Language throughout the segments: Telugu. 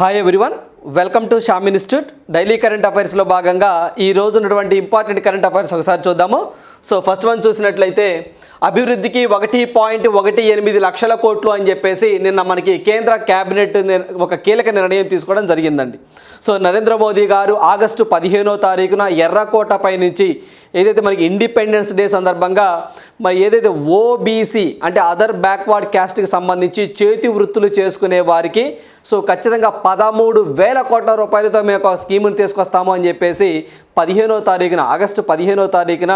Hi everyone, welcome to Sham institute. Daily current అఫైర్స్లో భాగంగా ఈ రోజు ఉన్నటువంటి ఇంపార్టెంట్ కరెంట్ అఫైర్స్ ఒకసారి చూద్దాము. సో ఫస్ట్ వన్ చూసినట్లయితే అభివృద్ధికి ఒకటి పాయింట్ ఒకటి ఎనిమిది లక్షల కోట్లు అని చెప్పేసి నిన్న మనకి కేంద్ర క్యాబినెట్ ఒక కీలక నిర్ణయం తీసుకోవడం జరిగిందండి. సో నరేంద్ర మోదీ గారు ఆగస్టు పదిహేనో తారీఖున ఎర్రకోటపై నుంచి ఏదైతే మనకి ఇండిపెండెన్స్ డే సందర్భంగా మరి ఏదైతే ఓబీసీ అంటే అదర్ బ్యాక్వర్డ్ క్యాస్ట్కి సంబంధించి చేతి వృత్తులు చేసుకునే వారికి సో ఖచ్చితంగా పదమూడు వేల కోట్ల రూపాయలతో మేము ఒక స్కీముని తీసుకొస్తాము అని చెప్పేసి పదిహేనో తారీఖున ఆగస్టు పదిహేనో తారీఖున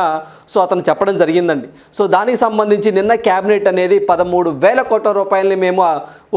సో అతను చెప్పడం జరిగిందండి. సో దానికి సంబంధించి నిన్న క్యాబినెట్ అనేది పదమూడు వేల కోట్ల రూపాయలని మేము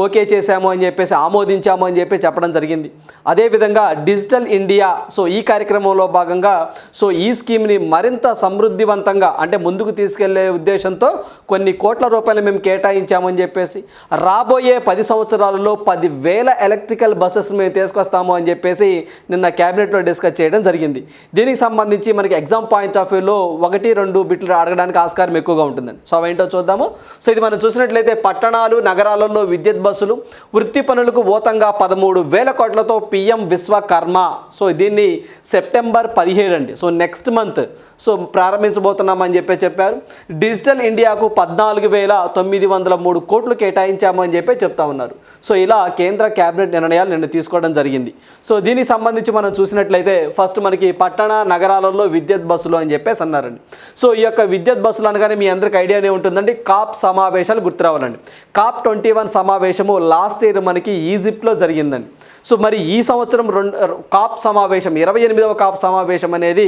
ఓకే చేశాము అని చెప్పేసి ఆమోదించాము అని చెప్పి చెప్పడం జరిగింది. అదేవిధంగా డిజిటల్ ఇండియా సో ఈ కార్యక్రమంలో భాగంగా సో ఈ స్కీమ్ని మరింత సమృద్ధివంతంగా అంటే ముందుకు తీసుకెళ్ళే ఉద్దేశంతో కొన్ని కోట్ల రూపాయలు మేము కేటాయించామని చెప్పేసి రాబోయే పది సంవత్సరాలలో పది వేల ఎలక్ట్రికల్ బస్సెస్ మేము తీసుకొస్తాము అని చెప్పేసి నిన్న క్యాబినెట్లో డిస్కస్ చేయడం జరిగింది. దీనికి సంబంధించి మనకి ఎగ్జామ్ పాయింట్ ఆఫ్ వ్యూలో ఒకటి రెండు బిట్లు అడగడానికి ఆస్కారం ఎక్కువగా ఉంటుందండి. సో అవేంటో చూద్దాము. సో ఇది మనం చూసినట్లయితే పట్టణాలు నగరాలలో విద్యుత్ బస్సులు వృత్తి పనులకు ఓతంగా పదమూడు వేల కోట్లతో పిఎం విశ్వకర్మ. సో దీన్ని సెప్టెంబర్ పదిహేడు అండి. సో నెక్స్ట్ మంత్ సో ప్రారంభించబోతున్నామని చెప్పి చెప్పారు. డిజిటల్ ఇండియాకు పద్నాలుగు వేల తొమ్మిది వందల మూడు కోట్లు కేటాయించాము అని చెప్పి చెప్తా ఉన్నారు. సో ఇలా కేంద్ర కేబినెట్ నిర్ణయాలు నిన్న తీసుకోవడం జరిగింది. సో దీనికి సంబంధించి మనం చూసినట్లయితే ఫస్ట్ మనకి పట్ పట్టణ నగరాలలో విద్యుత్ బస్సులు అని చెప్పేసి అన్నారండి. సో ఈ యొక్క విద్యుత్ బస్సులు అనగానే మీ అందరికి ఐడియానే ఉంటుందండి. కాప్ సమావేశాలు గుర్తురావాలండి. కాప్ ట్వంటీ వన్ సమావేశము లాస్ట్ ఇయర్ మనకి ఈజిప్ట్లో జరిగిందండి. సో మరి ఈ సంవత్సరం రెండు కాప్ సమావేశం ఇరవై ఎనిమిదవ కాప్ సమావేశం అనేది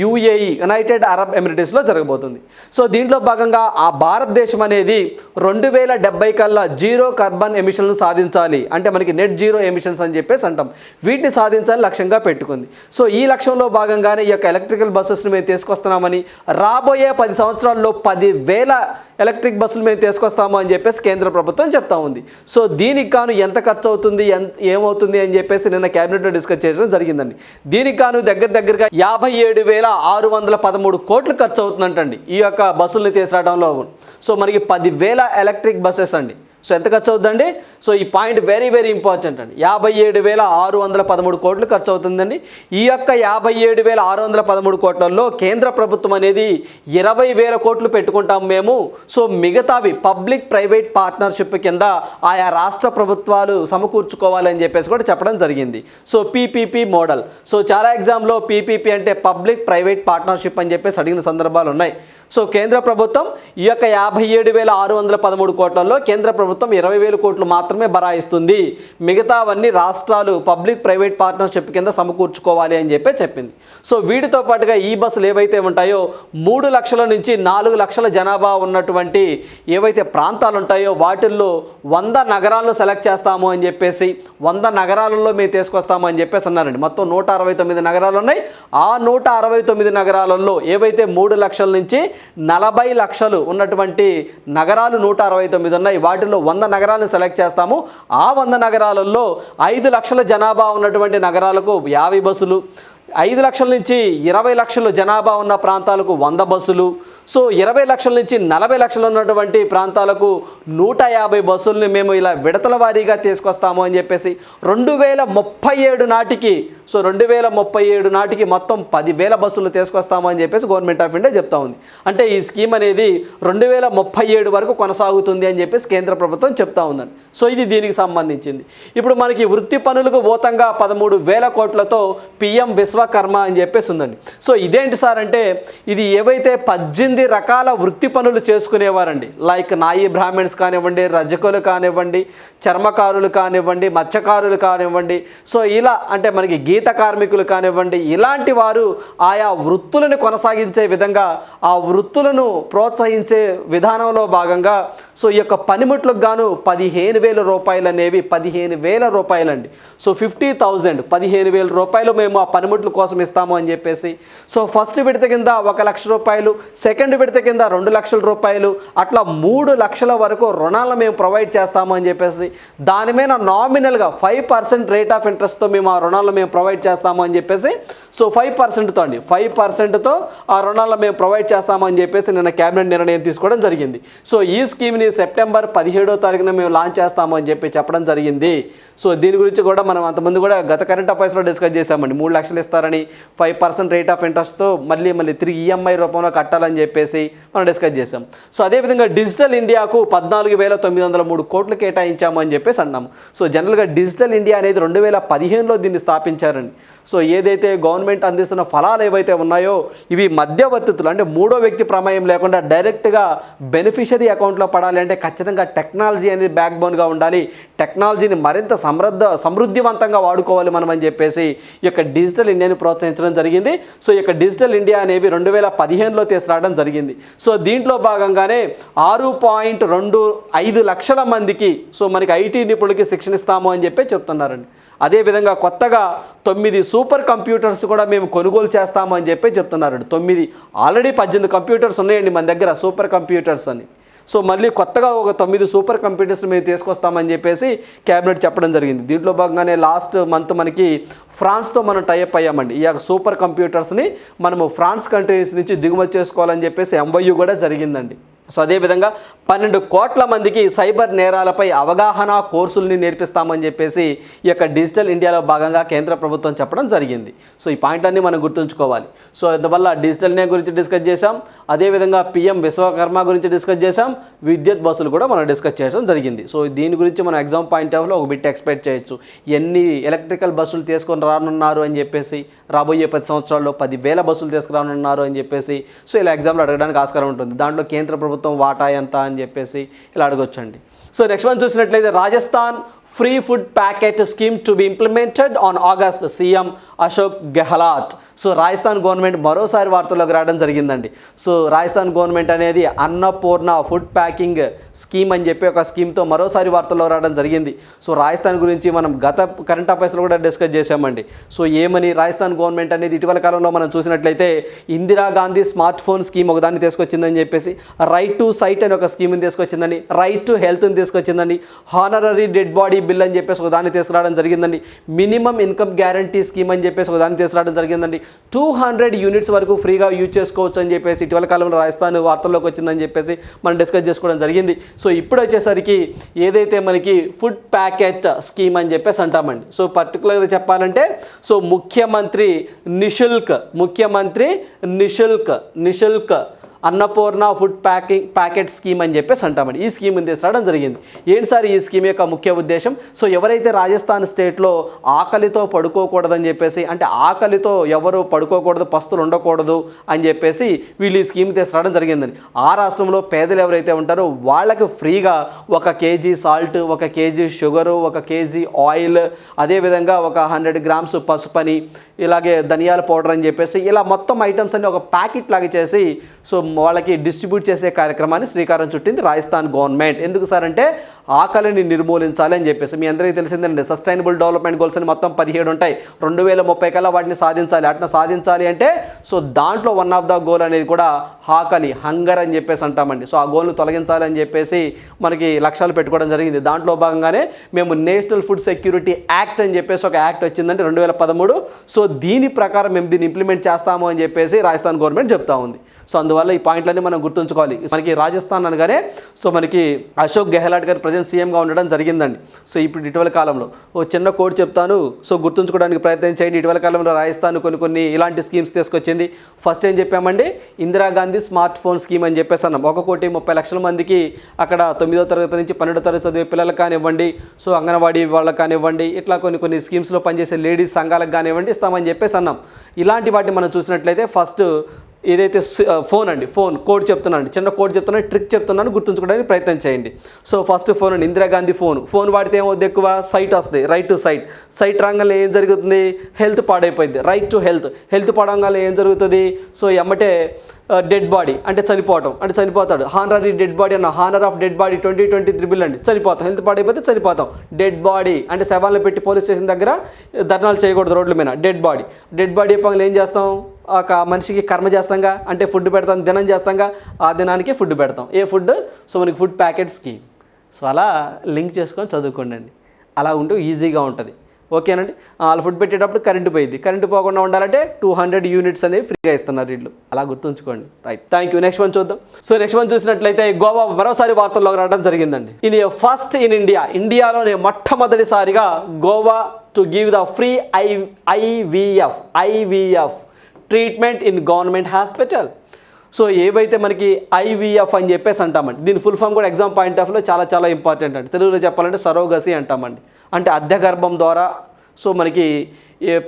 యుఏఈ యునైటెడ్ అరబ్ ఎమిరేట్స్లో జరగబోతుంది. సో దీంట్లో భాగంగా ఆ భారతదేశం అనేది రెండు వేల డెబ్బై కల్లా జీరో కార్బన్ ఎమిషన్లు సాధించాలి. అంటే మనకి నెట్ జీరో ఎమిషన్స్ అని చెప్పేసి అంటాం. వీటిని సాధించాలని లక్ష్యంగా పెట్టుకుంది. సో ఈ లక్ష్యంలో భాగంగానే ఈ యొక్క ఎలక్ట్రికల్ బస్సెస్ని మేము తీసుకొస్తున్నామని రాబోయే పది సంవత్సరాల్లో పది వేల ఎలక్ట్రిక్ బస్సులు మేము తీసుకొస్తాము అని చెప్పేసి కేంద్ర ప్రభుత్వం చెప్తా ఉంది. సో దీనికి గాను ఎంత ఖర్చు అవుతుంది ఎంత ఏమవుతుంది అని చెప్పేసి నిన్న క్యాబినెట్లో డిస్కస్ చేయడం జరిగిందండి. దీనికి గాను దగ్గర దగ్గరగా యాభై ఏడు వేల ఆరు వందల పదమూడు కోట్లు ఖర్చు అవుతుందంటండి ఈ యొక్క బస్సుల్ని తీసుకురావడంలో. సో మనకి పదివేల ఎలక్ట్రిక్ బస్సెస్ అండి. సో ఎంత ఖర్చు అవుతుందండి సో ఈ పాయింట్ వెరీ వెరీ ఇంపార్టెంట్ అండి. యాభై ఏడు వేల ఆరు వందల పదమూడు కోట్లు ఖర్చు అవుతుందండి ఈ యొక్క యాభై ఏడు వేల ఆరు వందల పదమూడు కోట్లలో కేంద్ర ప్రభుత్వం అనేది ఇరవై వేల కోట్లు పెట్టుకుంటాం మేము. సో మిగతావి పబ్లిక్ ప్రైవేట్ పార్ట్నర్షిప్ కింద ఆయా రాష్ట్ర ప్రభుత్వాలు సమకూర్చుకోవాలని చెప్పేసి కూడా చెప్పడం జరిగింది. సో పీపీపీ మోడల్ సో చాలా ఎగ్జామ్లో పీపీపీ అంటే పబ్లిక్ ప్రైవేట్ పార్ట్నర్షిప్ అని చెప్పేసి అడిగిన సందర్భాలు ఉన్నాయి. సో కేంద్ర ప్రభుత్వం ఈ యొక్క యాభై ఏడు వేల ఆరు వందల పదమూడు కోట్లలో కేంద్ర ప్రభుత్వం ఇరవై వేల కోట్లు మాత్రమే బరాయిస్తుంది. మిగతావన్నీ రాష్ట్రాలు పబ్లిక్ ప్రైవేట్ పార్ట్నర్షిప్ కింద సమకూర్చుకోవాలి అని చెప్పి చెప్పింది. సో వీటితో పాటుగా ఈ బస్సులు ఏవైతే ఉంటాయో మూడు లక్షల నుంచి నాలుగు లక్షల జనాభా ఉన్నటువంటి ఏవైతే ప్రాంతాలు ఉంటాయో వాటిల్లో వంద నగరాలను సెలెక్ట్ చేస్తాము అని చెప్పేసి వంద నగరాలలో మేము తీసుకొస్తాము అని చెప్పేసి అన్నారండి. మొత్తం నూట అరవై తొమ్మిది నగరాలు ఉన్నాయి. ఆ నూట అరవై తొమ్మిది నగరాలలో ఏవైతే మూడు లక్షల నుంచి నలభై లక్షలు ఉన్నటువంటి నగరాలు నూట అరవై తొమ్మిది ఉన్నాయి వాటిలో వంద నగరాలను సెలెక్ట్ చేస్తాము. ఆ వంద నగరాలలో ఐదు లక్షల జనాభా ఉన్నటువంటి నగరాలకు యాభై బస్సులు ఐదు లక్షల నుంచి ఇరవై లక్షలు జనాభా ఉన్న ప్రాంతాలకు వంద బస్సులు సో ఇరవై లక్షల నుంచి నలభై లక్షలు ఉన్నటువంటి ప్రాంతాలకు నూట యాభై బస్సుల్ని మేము ఇలా విడతల వారీగా తీసుకొస్తాము అని చెప్పేసి రెండు వేల ముప్పై ఏడు నాటికి సో రెండు వేల ముప్పై ఏడు నాటికి మొత్తం పదివేల బస్సులు తీసుకొస్తాము అని చెప్పేసి గవర్నమెంట్ ఆఫ్ ఇండియా చెప్తా ఉంది. అంటే ఈ స్కీమ్ అనేది రెండు వేల ముప్పై ఏడు వరకు కొనసాగుతుంది అని చెప్పేసి కేంద్ర ప్రభుత్వం చెప్తా ఉందండి. సో ఇది దీనికి సంబంధించింది. ఇప్పుడు మనకి వృత్తి పనులకు భూతంగా పదమూడు వేల కోట్లతో పిఎం విశ్వకర్మ అని చెప్పేసి ఉందండి. సో ఇదేంటి సార్ అంటే ఇది ఏవైతే పద్దెనిమిది రకాల వృత్తి పనులు చేసుకునేవారండి. లైక్ నాయి బ్రాహ్మిన్స్ కానివ్వండి రజకులు కానివ్వండి చర్మకారులు కానివ్వండి మత్స్యకారులు కానివ్వండి. సో ఇలా అంటే మనకి గీత కార్మికులు కానివ్వండి ఇలాంటి వారు ఆయా వృత్తులను కొనసాగించే విధంగా ఆ వృత్తులను ప్రోత్సహించే విధానంలో భాగంగా సో ఈ యొక్క పనిముట్లకు గాను పదిహేను వేల రూపాయలు అనేవి పదిహేను వేల రూపాయలండి. సో ఫిఫ్టీ థౌజండ్ పదిహేను వేల రూపాయలు మేము ఆ పనిముట్ల కోసం ఇస్తాము అని చెప్పేసి. సో ఫస్ట్ విడత కింద ఒక లక్ష రూపాయలు సెకండ్ సెకండ్ విడత కింద రెండు లక్షల రూపాయలు అట్లా మూడు లక్షల వరకు రుణాలను మేము ప్రొవైడ్ చేస్తాము అని చెప్పేసి దాని మీద నామినల్గా ఫైవ్ పర్సెంట్ రేట్ ఆఫ్ ఇంట్రెస్ట్తో మేము ఆ రుణాలను మేము ప్రొవైడ్ చేస్తాము అని చెప్పేసి సో ఫైవ్ పర్సెంట్తో అండి ఫైవ్ పర్సెంట్తో ఆ రుణాలను మేము ప్రొవైడ్ చేస్తాము అని చెప్పేసి నిన్న క్యాబినెట్ నిర్ణయం తీసుకోవడం జరిగింది. సో ఈ స్కీమ్ని సెప్టెంబర్ పదిహేడో తారీఖున మేము లాంచ్ చేస్తాము అని చెప్పి చెప్పడం జరిగింది. సో దీని గురించి కూడా మనం అంతమంది కూడా గత కరెంట్ అఫైర్స్లో డిస్కస్ చేశామండి. మూడు లక్షలు ఇస్తారని ఫైవ్ పర్సెంట్ రేట్ ఆఫ్ ఇంట్రెస్ట్తో మళ్ళీ మళ్ళీ తిరిగి ఈఎంఐ రూపంలో కట్టాలని చెప్పి చెప్పేసి మనం డిస్కస్ చేసాం సో అదేవిధంగా డిజిటల్ ఇండియాకు పద్నాలుగు వేల తొమ్మిది వందల మూడు కోట్లు కేటాయించాము అని చెప్పేసి అన్నాము సో జనరల్గా డిజిటల్ ఇండియా అనేది రెండు వేల పదిహేనులో దీన్ని స్థాపించారండి. సో ఏదైతే గవర్నమెంట్ అందిస్తున్న ఫలాలు ఏవైతే ఉన్నాయో ఇవి మధ్యవర్తితులు అంటే మూడో వ్యక్తి ప్రమేయం లేకుండా డైరెక్ట్గా బెనిఫిషరీ అకౌంట్లో పడాలి అంటే ఖచ్చితంగా టెక్నాలజీ అనేది బ్యాక్ బోన్గా ఉండాలి. టెక్నాలజీని మరింత సమృద్ధ సమృద్ధివంతంగా వాడుకోవాలి మనం అని చెప్పేసి ఈ యొక్క డిజిటల్ ఇండియాని ప్రోత్సహించడం జరిగింది. సో ఈ యొక్క డిజిటల్ ఇండియా అనేవి రెండు వేల పదిహేనులో తీసుకురావడం జరిగింది. సో దీంట్లో భాగంగానే ఆరు పాయింట్ రెండు ఐదు లక్షల మందికి సో మనకి ఐటీ నిపుణులకి శిక్షణ ఇస్తాము అని చెప్పి చెప్తున్నారండి. అదేవిధంగా కొత్తగా తొమ్మిది సూపర్ కంప్యూటర్స్ కూడా మేము కొనుగోలు చేస్తాము అని చెప్పి చెప్తున్నారండి. తొమ్మిది ఆల్రెడీ పద్దెనిమిది కంప్యూటర్స్ ఉన్నాయండి మన దగ్గర సూపర్ కంప్యూటర్స్ అని. సో మళ్ళీ కొత్తగా ఒక తొమ్మిది సూపర్ కంప్యూటర్స్ని మేము తీసుకొస్తామని చెప్పేసి క్యాబినెట్ చెప్పడం జరిగింది. దీంట్లో భాగంగానే లాస్ట్ మంత్ మనకి ఫ్రాన్స్తో మనం టైప్ అయ్యామండి. ఈ యొక్క సూపర్ కంప్యూటర్స్ని మనము ఫ్రాన్స్ కంట్రీస్ నుంచి దిగుమతి చేసుకోవాలని చెప్పేసి ఎంవైయూ కూడా జరిగిందండి. సో అదేవిధంగా పన్నెండు కోట్ల మందికి సైబర్ నేరాలపై అవగాహన కోర్సుల్ని నేర్పిస్తామని చెప్పేసి ఈ యొక్క డిజిటల్ ఇండియాలో భాగంగా కేంద్ర ప్రభుత్వం చెప్పడం జరిగింది. సో ఈ పాయింట్లన్నీ మనం గుర్తుంచుకోవాలి. సో అందువల్ల డిజిటల్ ఇండియా గురించి డిస్కస్ చేశాం. అదేవిధంగా పిఎం విశ్వకర్మ గురించి డిస్కస్ చేశాం. విద్యుత్ బస్సులు కూడా మనం డిస్కస్ చేయడం జరిగింది. సో దీని గురించి మనం ఎగ్జామ్ పాయింట్ ఆఫ్లో ఒక బిట్ ఎక్స్పెక్ట్ చేయొచ్చు. ఎన్ని ఎలక్ట్రికల్ బస్సులు తీసుకొని రానున్నారు అని చెప్పేసి రాబోయే పది సంవత్సరాల్లో పదివేల బస్సులు తీసుకురానున్నారు అని చెప్పేసి సో ఇలా ఎగ్జామ్లో అడగడానికి ఆస్కారం ఉంటుంది. దాంట్లో కేంద్ర ప్రభుత్వం వాటా ఎంత అని చెప్పేసి ఇలా అడగొచ్చండి. సో నెక్స్ట్ వన్ చూసినట్లయితే Rajasthan free food packet scheme to be implemented on August CM Ashok Gehlot. So Rajasthan government మరోసారి వార్తల్లోకి రావడం జరిగిందండి. సో రాజస్థాన్ గవర్నమెంట్ అనేది అన్నపూర్ణ ఫుడ్ ప్యాకింగ్ స్కీమ్ అని చెప్పి ఒక స్కీమ్తో మరోసారి వార్తల్లో రావడం జరిగింది. సో రాజస్థాన్ గురించి మనం గత కరెంట్ అఫైర్స్లో కూడా డిస్కస్ చేశామండి. సో ఏమని రాజస్థాన్ గవర్నమెంట్ అనేది ఇటీవల కాలంలో మనం చూసినట్లయితే ఇందిరాగాంధీ స్మార్ట్ ఫోన్ స్కీమ్ ఒకదాన్ని తీసుకొచ్చిందని చెప్పేసి రైట్ టు సైట్ అని ఒక స్కీమ్ని తీసుకొచ్చిందండి రైట్ టు హెల్త్ని తీసుకొచ్చిందండి హానరరీ డెడ్ బాడీ బిల్ అని చెప్పేసి ఒక దాన్ని తీసుకురావడం జరిగిందండి. మినిమం ఇన్కమ్ గ్యారంటీ స్కీమ్ అని చెప్పేసి ఒక దాన్ని తీసుకురావడం జరిగిందండి. టూ హండ్రెడ్ యూనిట్స్ వరకు ఫ్రీగా యూజ్ చేసుకోవచ్చు అని చెప్పేసి ఇటీవల కాలంలో రాజస్థాన్ వార్తల్లోకి వచ్చిందని చెప్పేసి మనం డిస్కస్ చేసుకోవడం జరిగింది. సో ఇప్పుడు వచ్చేసరికి ఏదైతే మనకి ఫుడ్ ప్యాకెట్ స్కీమ్ అని చెప్పేసి అంటామండి. సో పర్టికులర్గా చెప్పాలంటే so Mukhyamantri Nishulk Mukhyamantri Nishulk Nishulk Annapurna food packing packet scheme అని చెప్పేసి అంటామండి. ఈ స్కీమ్ తీసుకురావడం జరిగింది. ఏంటి సార్ ఈ స్కీమ్ యొక్క ముఖ్య ఉద్దేశం? సో ఎవరైతే రాజస్థాన్ స్టేట్లో ఆకలితో పడుకోకూడదని చెప్పేసి అంటే ఆకలితో ఎవరు పడుకోకూడదు పస్తులు ఉండకూడదు అని చెప్పేసి వీళ్ళు ఈ స్కీమ్ తీసుకురావడం జరిగిందండి. ఆ రాష్ట్రంలో పేదలు ఎవరైతే ఉంటారో వాళ్ళకి ఫ్రీగా ఒక కేజీ సాల్ట్ ఒక కేజీ షుగరు ఒక కేజీ ఆయిల్ అదేవిధంగా ఒక హండ్రెడ్ గ్రామ్స్ పసుపని ఇలాగే ధనియాల పౌడర్ అని చెప్పేసి ఇలా మొత్తం ఐటమ్స్ అన్ని ఒక ప్యాకెట్ లాగా చేసి సో వాళ్ళకి డిస్ట్రిబ్యూట్ చేసే కార్యక్రమాన్ని శ్రీకారం చుట్టింది రాజస్థాన్ గవర్నమెంట్. ఎందుకు సార్ అంటే ఆకలిని నిర్మూలించాలి అని చెప్పేసి. మీ అందరికీ తెలిసిందండి సస్టైనబుల్ డెవలప్మెంట్ గోల్స్ అని మొత్తం పదిహేడు ఉంటాయి. రెండు వేల ముప్పై కల్లా వాటిని సాధించాలి. అట్లా సాధించాలి అంటే సో దాంట్లో వన్ ఆఫ్ ద గోల్ అనేది కూడా ఆకలి హంగర్ అని చెప్పేసి అంటామండి. సో ఆ గోల్ను తొలగించాలి అని చెప్పేసి మనకి లక్ష్యాలు పెట్టుకోవడం జరిగింది. దాంట్లో భాగంగానే మేము నేషనల్ ఫుడ్ సెక్యూరిటీ యాక్ట్ అని చెప్పేసి ఒక యాక్ట్ వచ్చిందండి రెండు వేల పదమూడు. సో దీని ప్రకారం మేము దీన్ని ఇంప్లిమెంట్ చేస్తాము అని చెప్పేసి రాజస్థాన్ గవర్నమెంట్ చెప్తా ఉంది. సో అందువల్ల ఈ పాయింట్లన్నీ మనం గుర్తుంచుకోవాలి. మనకి రాజస్థాన్ అనగానే సో మనకి అశోక్ గెహ్లాట్ గారు ప్రజెంట్ సీఎంగా ఉండడం జరిగిందండి. సో ఇప్పుడు ఇటీవల కాలంలో ఓ చిన్న కోడ్ చెప్తాను. సో గుర్తుంచుకోవడానికి ప్రయత్నం చేయండి. ఇటీవల కాలంలో రాజస్థాన్ కొన్ని కొన్ని ఇలాంటి స్కీమ్స్ తీసుకొచ్చింది. ఫస్ట్ ఏం చెప్పామండి? ఇందిరాగాంధీ స్మార్ట్ ఫోన్ స్కీమ్ అని చెప్పేసి అన్నాం. ఒక కోటి ముప్పై లక్షల మందికి అక్కడ తొమ్మిదో తరగతి నుంచి పన్నెండో తరగతి చదివే పిల్లలకు కానివ్వండి సో అంగన్వాడీ వాళ్ళకి కానివ్వండి ఇట్లా కొన్ని కొన్ని స్కీమ్స్లో పనిచేసే లేడీస్ సంఘాలకు కానివ్వండి ఇస్తామని చెప్పేసి అన్నాం. ఇలాంటి వాటిని మనం చూసినట్లయితే ఫస్ట్ ఏదైతే ఫోన్ అండి ఫోన్ కోడ్ చెప్తున్నాను చిన్న కోడ్ చెప్తున్నాను ట్రిక్ చెప్తున్నాను గుర్తుంచుకోవడానికి ప్రయత్నం చేయండి. సో ఫస్ట్ ఫోన్ అండి ఇందిరాగాంధీ ఫోన్. ఫోన్ వాడితే ఏమవుద్ది ఎక్కువ? సైట్ వస్తుంది రైట్ టు సైట్ సైట్ రాగానే ఏం జరుగుతుంది? హెల్త్ పాడైపోయింది రైట్ టు హెల్త్ హెల్త్ పాడంగానే ఏం జరుగుతుంది? సో ఎమ్మటే డెడ్ బాడీ అంటే చనిపోవటం అంటే చనిపోతాడు. హానరీ డెడ్ బాడీ అన్న honour of dead body twenty twenty three bill అండి చనిపోతాం. హెల్త్ పాడైపోతే చనిపోతాం. డెడ్ బాడీ అంటే శవాలను పెట్టి పోలీస్ స్టేషన్ దగ్గర ధర్నాలు చేయకూడదు రోడ్ల మీద డెడ్ బాడీ డెడ్ బాడీ పనులు ఏం చేస్తాం? ఒక మనిషికి కర్మ చేస్తాంగా అంటే ఫుడ్ పెడతాం దినం చేస్తాంగా ఆ దినానికి ఫుడ్ పెడతాం. ఏ ఫుడ్ సో మనకి ఫుడ్ ప్యాకెట్స్కి సో అలా లింక్ చేసుకొని చదువుకోండి అలా ఉంటే ఈజీగా ఉంటుంది. ఓకేనండి? వాళ్ళు ఫుడ్ పెట్టేటప్పుడు కరెంటు పోయింది కరెంటు పోకుండా ఉండాలంటే టూ హండ్రెడ్ యూనిట్స్ అనేవి ఫ్రీగా ఇస్తున్నారు వీళ్ళు. అలా గుర్తుంచుకోండి. Right thank you next one చూద్దాం. సో నెక్స్ట్ వన్ చూసినట్లయితే గోవా మరోసారి వార్తల్లో రావడం జరిగిందండి. ఇది ఫస్ట్ ఇన్ ఇండియా ఇండియాలోనే మొట్టమొదటిసారిగా Goa to give the free I IVF IVF treatment in government hospital. So ఏవైతే మనకి ఐవీఎఫ్ అని చెప్పేసి అంటామండి దీని ఫుల్ ఫామ్ కూడా ఎగ్జామ్ పాయింట్ ఆఫ్లో చాలా చాలా ఇంపార్టెంట్ అండి. తెలుగులో చెప్పాలంటే సరోగసి అంటామండి. అంటే అద్దె గర్భం ద్వారా సో మనకి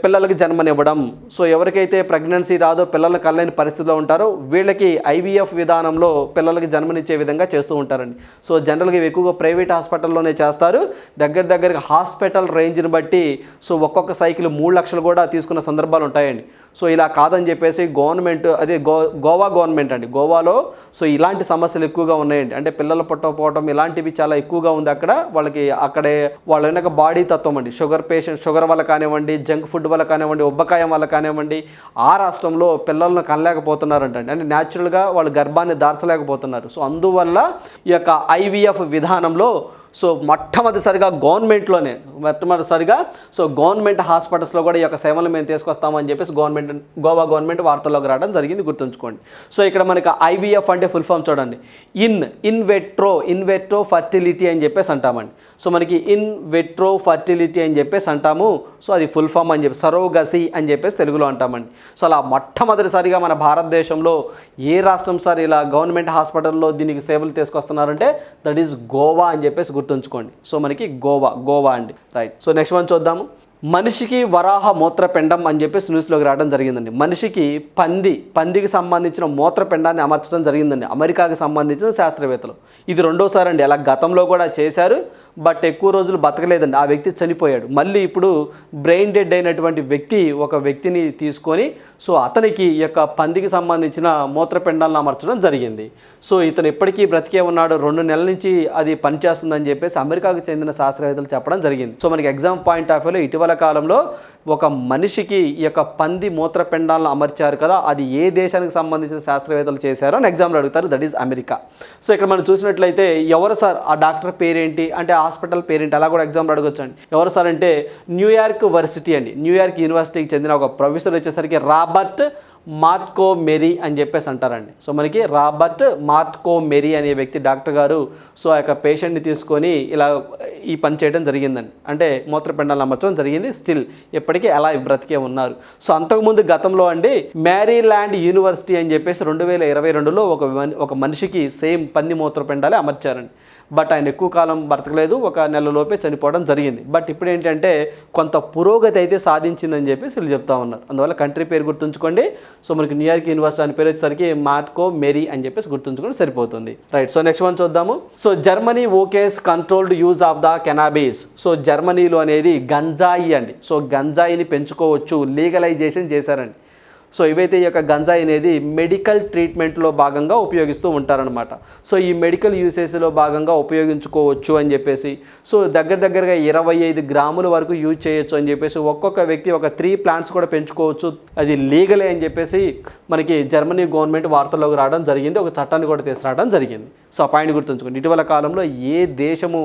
పిల్లలకి జన్మనివ్వడం సో ఎవరికైతే ప్రెగ్నెన్సీ రాదో పిల్లలు కలలేని పరిస్థితిలో ఉంటారో వీళ్ళకి ఐవీఎఫ్ విధానంలో పిల్లలకి జన్మనిచ్చే విధంగా చేస్తూ ఉంటారండి. సో జనరల్గా ఇవి ఎక్కువగా ప్రైవేట్ హాస్పిటల్లోనే చేస్తారు. దగ్గర దగ్గరగా హాస్పిటల్ రేంజ్ని బట్టి సో ఒక్కొక్క సైకిల్ మూడు లక్షలు కూడా తీసుకున్న సందర్భాలు ఉంటాయండి. సో ఇలా కాదని చెప్పేసి గవర్నమెంట్ అదే గో గోవా గవర్నమెంట్ అండి. గోవాలో సో ఇలాంటి సమస్యలు ఎక్కువగా ఉన్నాయండి. అంటే పిల్లలు పుట్టకపోవడం ఇలాంటివి చాలా ఎక్కువగా ఉంది అక్కడ. వాళ్ళకి అక్కడే వాళ్ళ వెనక బాడీ తత్వం అండి. షుగర్ పేషెంట్ షుగర్ వల్ల కానివ్వండి జంక్ ఫుడ్ వల్ల కానివ్వండి ఉబ్బకాయం వల్ల కానివ్వండి ఆ రాష్ట్రంలో పిల్లలను కనలేకపోతున్నారంటండి అంటే న్యాచురల్గా వాళ్ళు గర్భాన్ని దార్చలేకపోతున్నారు సో అందువల్ల ఈ యొక్క ఐవీఎఫ్ విధానంలో సో మొట్టమొదటిసారిగా గవర్నమెంట్లోనే మొట్టమొదటిసారిగా సో గవర్నమెంట్ హాస్పిటల్స్లో కూడా ఈ యొక్క సేవలు మేము తీసుకొస్తామని చెప్పేసి గవర్నమెంట్ గోవా గవర్నమెంట్ వార్తల్లోకి రావడం జరిగింది గుర్తుంచుకోండి. సో ఇక్కడ మనకి ఐవీఎఫ్ అంటే ఫుల్ ఫామ్ చూడండి. In in vitro in vitro fertility అని చెప్పేసి అంటామండి. సో మనకి ఇన్ వెట్రో ఫర్టిలిటీ అని చెప్పేసి అంటాము. సో అది ఫుల్ ఫామ్ అని చెప్పి సరోగసి అని చెప్పేసి తెలుగులో అంటామండి. సో అలా మొట్టమొదటిసారిగా మన భారతదేశంలో ఏ రాష్ట్రం సార్ ఇలా గవర్నమెంట్ హాస్పిటల్లో దీనికి సేవలు తీసుకొస్తున్నారంటే దట్ ఈస్ గోవా అని చెప్పేసి గుర్తుంచుకోండి. సో మనకి గోవా గోవా అండి. రైట్ సో నెక్స్ట్ వన్ చూద్దాము. మనిషికి వరాహ మూత్రపిండం అని చెప్పేసి న్యూస్లోకి రావడం జరిగిందండి. మనిషికి పంది పందికి సంబంధించిన మూత్రపిండాన్ని అమర్చడం జరిగిందండి. అమెరికాకి సంబంధించిన శాస్త్రవేత్తలు. ఇది రెండోసారి అండి. అలా గతంలో కూడా చేశారు. బట్ ఎక్కువ రోజులు బతకలేదండి. ఆ వ్యక్తి చనిపోయాడు. మళ్ళీ ఇప్పుడు బ్రెయిన్ డెడ్ అయినటువంటి వ్యక్తి ఒక వ్యక్తిని తీసుకొని సో అతనికి ఈ యొక్క పందికి సంబంధించిన మూత్రపిండాలను అమర్చడం జరిగింది. సో ఇతను ఇప్పటికీ బ్రతికే ఉన్నాడు. రెండు నెలల నుంచి అది పనిచేస్తుందని చెప్పేసి అమెరికాకు చెందిన శాస్త్రవేత్తలు చెప్పడం జరిగింది. సో మనకి ఎగ్జామ్ పాయింట్ ఆఫ్ వ్యూలో ఇటీవల కాలంలో ఒక మనిషికి ఈ యొక్క పంది మూత్రపిండాలను అమర్చారు కదా అది ఏ దేశానికి సంబంధించిన శాస్త్రవేత్తలు చేశారో అని ఎగ్జామ్లో అడుగుతారు. దట్ ఈస్ అమెరికా సో ఇక్కడ మనం చూసినట్లయితే ఎవరు సార్? ఆ డాక్టర్ పేరేంటి? అంటే హాస్పిటల్ పేరేంటి? అలా కూడా ఎగ్జామ్లో అడగొచ్చు అండి. ఎవరు సార్ అంటే న్యూయార్క్ వర్సిటీ అండి. న్యూయార్క్ యూనివర్సిటీకి చెందిన ఒక ప్రొఫెసర్ వచ్చేసరికి రాబర్ట్ మార్ట్కో మెరీ అని చెప్పేసి అంటారండి. సో మనకి రాబర్ట్ మార్ట్కో మెరీ అనే వ్యక్తి డాక్టర్ గారు సో ఆ యొక్క పేషెంట్ని తీసుకొని ఇలా ఈ పని చేయడం జరిగిందండి. అంటే మూత్రపిండాలు అమర్చడం జరిగింది. స్టిల్ ఇప్పటికీ అలా బ్రతికే ఉన్నారు. సో అంతకుముందు గతంలో అండి మ్యారీల్యాండ్ యూనివర్సిటీ అని చెప్పేసి రెండు వేల ఇరవై రెండులో ఒక ఒక మనిషికి సేమ్ పంది మూత్రపిండాలే అమర్చారండి. బట్ ఆయన ఎక్కువ కాలం బ్రతకలేదు. ఒక నెలలోపే చనిపోవడం జరిగింది. బట్ ఇప్పుడు ఏంటంటే కొంత పురోగతి అయితే సాధించిందని చెప్పేసి వీళ్ళు చెప్తా ఉన్నారు. అందువల్ల కంట్రీ పేరు గుర్తుంచుకోండి. సో మనకి న్యూయార్క్ యూనివర్సిటీ అని పేరు వచ్చేసరికి మార్కో మెరీ అని చెప్పేసి గుర్తుంచుకొని సరిపోతుంది. రైట్ సో నెక్స్ట్ వన్ చూద్దాము. So Germany okays controlled use of the cannabis so జర్మనీలో అనేది గంజాయి అండి. సో గంజాయిని పెంచుకోవచ్చు లీగలైజేషన్ చేశారండి. సో ఇవైతే ఈ యొక్క గంజాయి అనేది మెడికల్ ట్రీట్మెంట్లో భాగంగా ఉపయోగిస్తూ ఉంటారనమాట సో ఈ మెడికల్ యూసేజ్లో భాగంగా ఉపయోగించుకోవచ్చు అని చెప్పేసి సో దగ్గర దగ్గరగా ఇరవై ఐదు గ్రాముల వరకు యూజ్ చేయొచ్చు అని చెప్పేసి ఒక్కొక్క వ్యక్తి ఒక త్రీ ప్లాంట్స్ కూడా పెంచుకోవచ్చు. అది లీగలే అని చెప్పేసి మనకి జర్మనీ గవర్నమెంట్ వార్తల్లోకి రావడం జరిగింది. ఒక చట్టాన్ని కూడా తీసుకురావడం జరిగింది. సో ఆ పాయింట్ గుర్తుంచుకోండి. ఇటీవల కాలంలో ఏ దేశము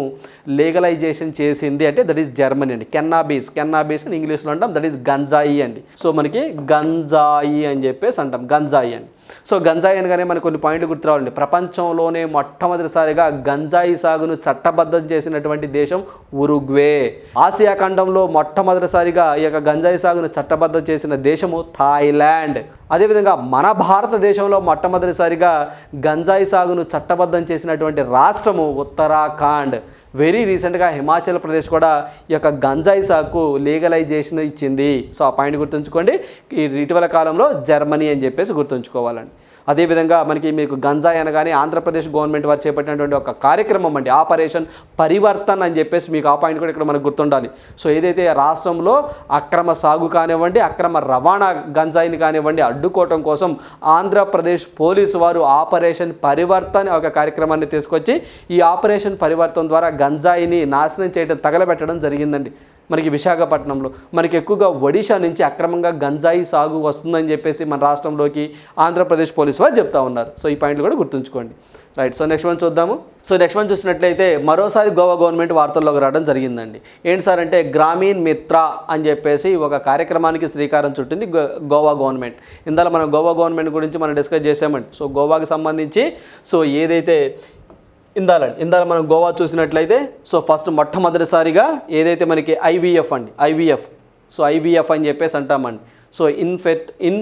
లీగలైజేషన్ చేసింది అంటే దట్ ఈస్ జర్మనీ అండి. కెన్నాబీస్ కెన్నాబీస్ అని ఇంగ్లీష్లో అంటాం. దట్ ఈస్ గంజాయి అండి. సో మనకి గంజా గంజాయి అని చెప్పేసి అంటాం. గంజాయి అని. సో గంజాయి అనగానే మనకు కొన్ని పాయింట్లు గుర్తు రావాలండి. ప్రపంచంలోనే మొట్టమొదటిసారిగా గంజాయి సాగును చట్టబద్ధం చేసినటువంటి దేశం ఉరుగ్వే. ఆసియా ఖండంలో మొట్టమొదటిసారిగా ఈ యొక్క గంజాయి సాగును చట్టబద్ధం చేసిన దేశము థాయిలాండ్. అదేవిధంగా మన భారతదేశంలో మొట్టమొదటిసారిగా గంజాయి సాగును చట్టబద్ధం చేసినటువంటి రాష్ట్రము ఉత్తరాఖండ్. వెరీ రీసెంట్గా హిమాచల్ ప్రదేశ్ కూడా ఈ యొక్క గంజాయి సాగుకు లీగలైజేషన్ ఇచ్చింది. సో ఆ పాయింట్ గుర్తుంచుకోండి. ఈ ఇటీవల కాలంలో జర్మనీ అని చెప్పేసి గుర్తుంచుకోవాలండి. అదేవిధంగా మనకి మీకు గంజాయి అనగానే ఆంధ్రప్రదేశ్ గవర్నమెంట్ వారు చేపట్టినటువంటి ఒక కార్యక్రమం అండి ఆపరేషన్ పరివర్తన్ అని చెప్పేసి మీకు ఆ పాయింట్ కూడా ఇక్కడ మనకు గుర్తుండాలి. సో ఏదైతే రాష్ట్రంలో అక్రమ సాగు కానివ్వండి అక్రమ రవాణా గంజాయిని కానివ్వండి అడ్డుకోవటం కోసం ఆంధ్రప్రదేశ్ పోలీసు వారు ఆపరేషన్ పరివర్తన్ ఒక కార్యక్రమాన్ని తీసుకొచ్చి ఈ ఆపరేషన్ పరివర్తన్ ద్వారా గంజాయిని నాశనం చేయడం తగలబెట్టడం జరిగిందండి. మనకి విశాఖపట్నంలో. మనకి ఎక్కువగా ఒడిషా నుంచి అక్రమంగా గంజాయి సాగు వస్తుందని చెప్పేసి మన రాష్ట్రంలోకి ఆంధ్రప్రదేశ్ పోలీసు వారు చెప్తా ఉన్నారు. సో ఈ పాయింట్లు కూడా గుర్తుంచుకోండి. రైట్ సో నెక్స్ట్ వన్ చూద్దాము. సో నెక్స్ట్ వన్ చూసినట్లయితే మరోసారి గోవా గవర్నమెంట్ వార్తల్లోకి రావడం జరిగిందండి. ఏంటి సార్ అంటే గ్రామీణ్ మిత్ర అని చెప్పేసి ఒక కార్యక్రమానికి శ్రీకారం చుట్టింది గో- గోవా గవర్నమెంట్. ఇందాల మనం గోవా గవర్నమెంట్ గురించి మనం డిస్కస్ చేసామండి సో గోవాకి సంబంధించి సో ఏదైతే ఇందాలండి. ఇందాల మనం గోవా చూసినట్లయితే సో ఫస్ట్ మొట్టమొదటిసారిగా ఏదైతే మనకి ఐవీఎఫ్ అండి ఐవీఎఫ్. సో ఐవీఎఫ్ అని చెప్పేసి అంటామండి. సో ఇన్ఫెట్ ఇన్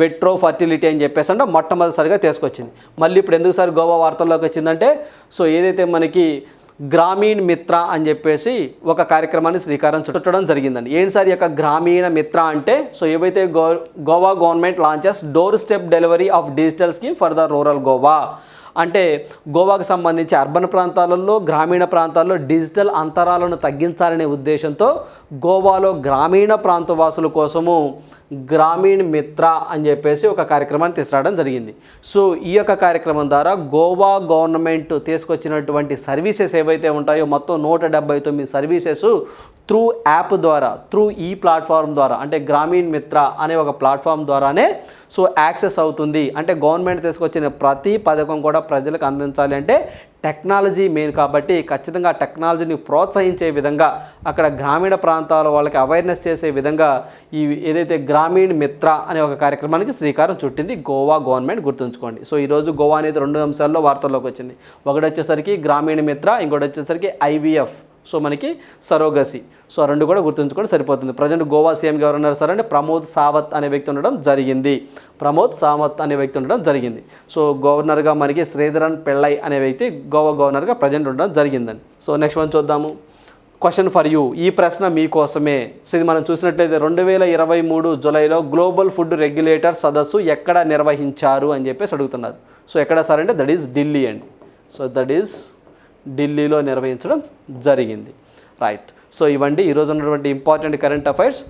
వెట్రో ఫర్టిలిటీ అని చెప్పేసి అంటే మొట్టమొదటిసారిగా తీసుకొచ్చింది. మళ్ళీ ఇప్పుడు ఎందుకు సార్ గోవా వార్తల్లోకి వచ్చిందంటే సో ఏదైతే మనకి గ్రామీణ మిత్ర అని చెప్పేసి ఒక కార్యక్రమాన్ని శ్రీకారం చుట్టడం జరిగిందండి. ఏంటి సార్ ఈ యొక్క గ్రామీణ మిత్ర అంటే సో ఏవైతే go Goa government launches doorstep delivery of digital scheme for the rural Goa అంటే గోవాకు సంబంధించి అర్బన్ ప్రాంతాలలో గ్రామీణ ప్రాంతాల్లో డిజిటల్ అంతరాలను తగ్గించాలనే ఉద్దేశంతో గోవాలో గ్రామీణ ప్రాంత వాసుల కోసము గ్రామీణ్ మిత్ర అని చెప్పేసి ఒక కార్యక్రమాన్ని తీసుకురావడం జరిగింది. సో ఈ యొక్క కార్యక్రమం ద్వారా గోవా గవర్నమెంట్ తీసుకొచ్చినటువంటి సర్వీసెస్ ఏవైతే ఉంటాయో మొత్తం నూట డెబ్బై తొమ్మిది సర్వీసెస్ త్రూ యాప్ ద్వారా త్రూ ఈ ప్లాట్ఫామ్ ద్వారా అంటే గ్రామీణ్ మిత్ర అనే ఒక ప్లాట్ఫామ్ ద్వారానే సో యాక్సెస్ అవుతుంది. అంటే గవర్నమెంట్ తీసుకొచ్చిన ప్రతి పథకం కూడా ప్రజలకు అందించాలి అంటే టెక్నాలజీ మెయిన్ కాబట్టి ఖచ్చితంగా టెక్నాలజీని ప్రోత్సహించే విధంగా అక్కడ గ్రామీణ ప్రాంతాల వాళ్ళకి అవేర్నెస్ చేసే విధంగా ఈ ఏదైతే గ్రామీణ మిత్ర అనే ఒక కార్యక్రమానికి శ్రీకారం చుట్టింది గోవా గవర్నమెంట్ గుర్తుంచుకోండి. సో ఈరోజు గోవా అనేది రెండు అంశాల్లో వార్తల్లోకి వచ్చింది. ఒకటి వచ్చేసరికి గ్రామీణ మిత్ర ఇంకోటి వచ్చేసరికి ఐవీఎఫ్. సో మనకి సరోగసి. సో ఆ రెండు కూడా గుర్తుంచుకొని సరిపోతుంది. ప్రజెంట్ గోవా సీఎం ఎవరు ఉన్నారు సరే అంటే ప్రమోద్ సావత్ అనే వ్యక్తి ఉండడం జరిగింది. ప్రమోద్ సావత్ అనే వ్యక్తి ఉండడం జరిగింది. సో గవర్నర్గా మనకి శ్రీధరన్ పెళ్ళై అనే వ్యక్తి గోవా గవర్నర్గా ప్రజెంట్ ఉండడం జరిగిందండి. సో నెక్స్ట్ మనం చూద్దాము. క్వశ్చన్ ఫర్ యూ ఈ ప్రశ్న మీకోసమే. సో ఇది మనం చూసినట్లయితే రెండు వేల ఇరవై మూడు జూలైలో గ్లోబల్ ఫుడ్ రెగ్యులేటర్ సదస్సు ఎక్కడ నిర్వహించారు అని చెప్పేసి అడుగుతున్నారు. సో ఎక్కడ సార్ అంటే దట్ ఈస్ ఢిల్లీ అండి. సో దట్ ఈస్ ఢిల్లీలో నిర్వహించడం జరిగింది. రైట్ సో ఇవండి ఈరోజు ఉన్నటువంటి ఇంపార్టెంట్ కరెంట్ అఫైర్స్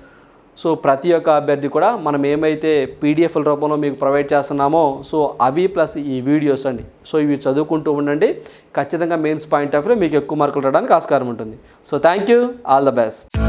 సో ప్రతి ఒక్క అభ్యర్థి కూడా మనం ఏమైతే పీడిఎఫ్ల రూపంలో మీకు ప్రొవైడ్ చేస్తున్నామో సో అవి ప్లస్ ఈ వీడియోస్ అండి. సో ఇవి చదువుకుంటూ ఉండండి. ఖచ్చితంగా మెయిన్స్ పాయింట్ ఆఫ్ వ్యూ మీకు ఎక్కువ మార్కులు రావడానికి ఆస్కారం ఉంటుంది. So thank you all the best